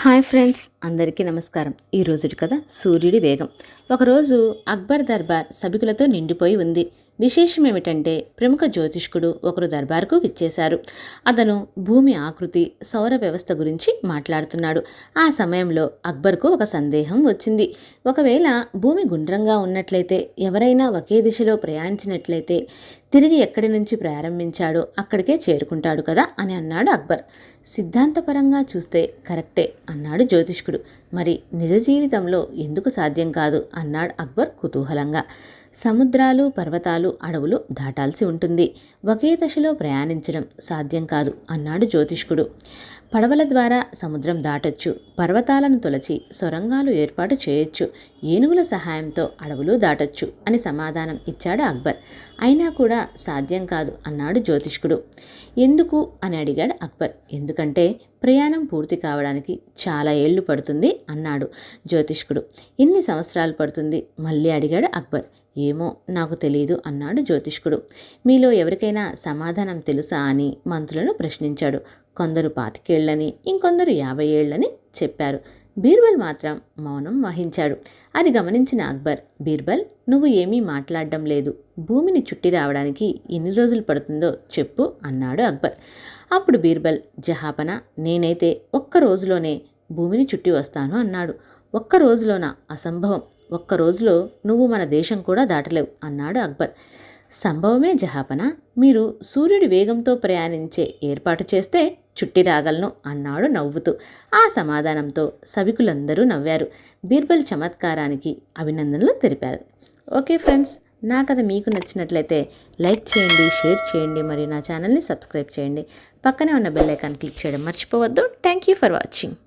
Hi friends అందరికీ నమస్కారం. ఈ రోజుటి కథ సూర్యుడి వేగం. ఒకరోజు అక్బర్ దర్బార్ సభికులతో నిండిపోయి ఉంది. విశేషం ఏమిటంటే ప్రముఖ జ్యోతిష్కుడు ఒకరు దర్బార్కు విచ్చేశారు. అతను భూమి ఆకృతి సౌర వ్యవస్థ గురించి మాట్లాడుతున్నాడు. ఆ సమయంలో అక్బర్కు ఒక సందేహం వచ్చింది. ఒకవేళ భూమి గుండ్రంగా ఉన్నట్లయితే ఎవరైనా ఒకే దిశలో ప్రయాణించినట్లయితే తిరిగి ఎక్కడి నుంచి ప్రారంభించాడో అక్కడికే చేరుకుంటాడు కదా అని అన్నాడు అక్బర్. సిద్ధాంతపరంగా చూస్తే కరెక్టే అన్నాడు జ్యోతిష్కుడు. మరి నిజ జీవితంలో ఎందుకు సాధ్యం కాదు? అన్నాడు అక్బర్ కుతూహలంగా. సముద్రాలు పర్వతాలు అడవులు దాటాల్సి ఉంటుంది. ఒకే దశలో ప్రయాణించడం సాధ్యం కాదు అన్నాడు జ్యోతిష్కుడు. పడవల ద్వారా సముద్రం దాటొచ్చు. పర్వతాలను తొలచి సొరంగాలు ఏర్పాటు చేయొచ్చు. ఏనుగుల సహాయంతో అడవులు దాటొచ్చు అని సమాధానం ఇచ్చాడు అక్బర్. అయినా కూడా సాధ్యం కాదు అన్నాడు జ్యోతిష్కుడు. ఎందుకు అని అడిగాడు అక్బర్. ఎందుకంటే ప్రయాణం పూర్తి కావడానికి చాలా ఏళ్ళు పడుతుంది అన్నాడు జ్యోతిష్కుడు. ఎన్ని సంవత్సరాలు పడుతుంది? మళ్ళీ అడిగాడు అక్బర్. ఏమో నాకు తెలియదు అన్నాడు జ్యోతిష్కుడు. మీలో ఎవరికైనా సమాధానం తెలుసా అని మంత్రులను ప్రశ్నించాడు. కొందరు పాతికేళ్ళని ఇంకొందరు యాభై ఏళ్ళని చెప్పారు. బీర్బల్ మాత్రం మౌనం వహించాడు. అది గమనించిన అక్బర్ బీర్బల్ నువ్వు ఏమీ మాట్లాడడం లేదు. భూమిని చుట్టి రావడానికి ఎన్ని రోజులు పడుతుందో చెప్పు అన్నాడు అక్బర్. అప్పుడు బీర్బల్ జహాపన నేనైతే ఒక్క రోజులోనే భూమిని చుట్టి వస్తాను అన్నాడు. ఒక్క రోజులోన? అసంభవం. ఒక్క రోజులో నువ్వు మన దేశం కూడా దాటలేవు అన్నాడు అక్బర్. సంభవమే జహాపన. మీరు సూర్యుడి వేగంతో ప్రయాణించే ఏర్పాటు చేస్తే చుట్టి రాగలను అన్నాడు నవ్వుతూ. ఆ సమాధానంతో సభికులందరూ నవ్వారు. బీర్బల్ చమత్కారానికి అభినందనలు తెలిపారు. ఓకే ఫ్రెండ్స్ నా కథ మీకు నచ్చినట్లయితే లైక్ చేయండి షేర్ చేయండి మరియు నా ఛానల్ని సబ్స్క్రైబ్ చేయండి. పక్కనే ఉన్న బెల్ ఐకాన్ క్లిక్ చేయడం మర్చిపోవద్దు. Thank you for watching.